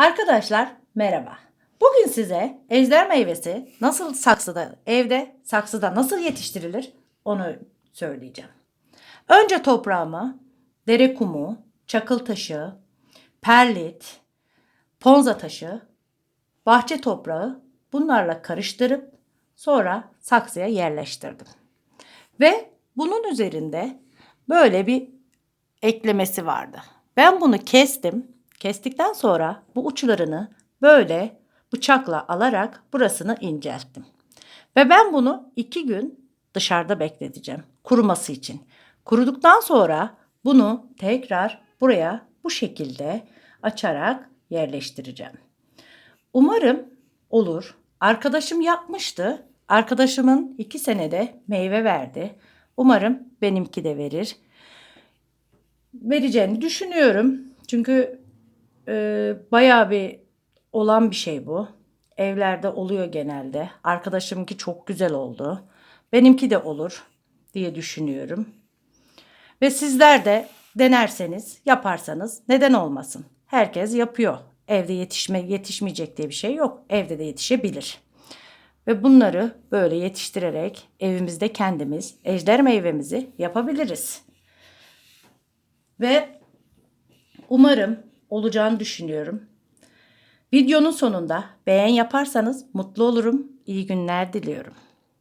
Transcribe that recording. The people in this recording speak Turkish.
Arkadaşlar merhaba. Bugün size ejder meyvesi nasıl saksıda, evde saksıda nasıl yetiştirilir onu söyleyeceğim. Önce toprağımı, dere kumu, çakıl taşı, perlit, ponza taşı, bahçe toprağı bunlarla karıştırıp sonra saksıya yerleştirdim. Ve bunun üzerinde böyle bir eklemesi vardı. Ben bunu kestim. Kestikten sonra bu uçlarını böyle bıçakla alarak burasını incelttim. Ve ben bunu iki gün dışarıda bekleteceğim kuruması için. Kuruduktan sonra bunu tekrar buraya bu şekilde açarak yerleştireceğim. Umarım olur. Arkadaşım yapmıştı. Arkadaşımın iki senede meyve verdi. Umarım benimki de verir vereceğini düşünüyorum. Çünkü e, bayağı bir olan bir şey bu. Evlerde oluyor genelde. Arkadaşımki çok güzel oldu. Benimki de olur diye düşünüyorum. Ve sizler de denerseniz, yaparsanız neden olmasın? Herkes yapıyor. Evde yetişme yetişmeyecek diye bir şey yok. Evde de yetişebilir. Ve bunları böyle yetiştirerek evimizde kendimiz ejder meyvemizi yapabiliriz. Ve umarım olacağını düşünüyorum. Videonun sonunda beğen yaparsanız mutlu olurum. İyi günler diliyorum.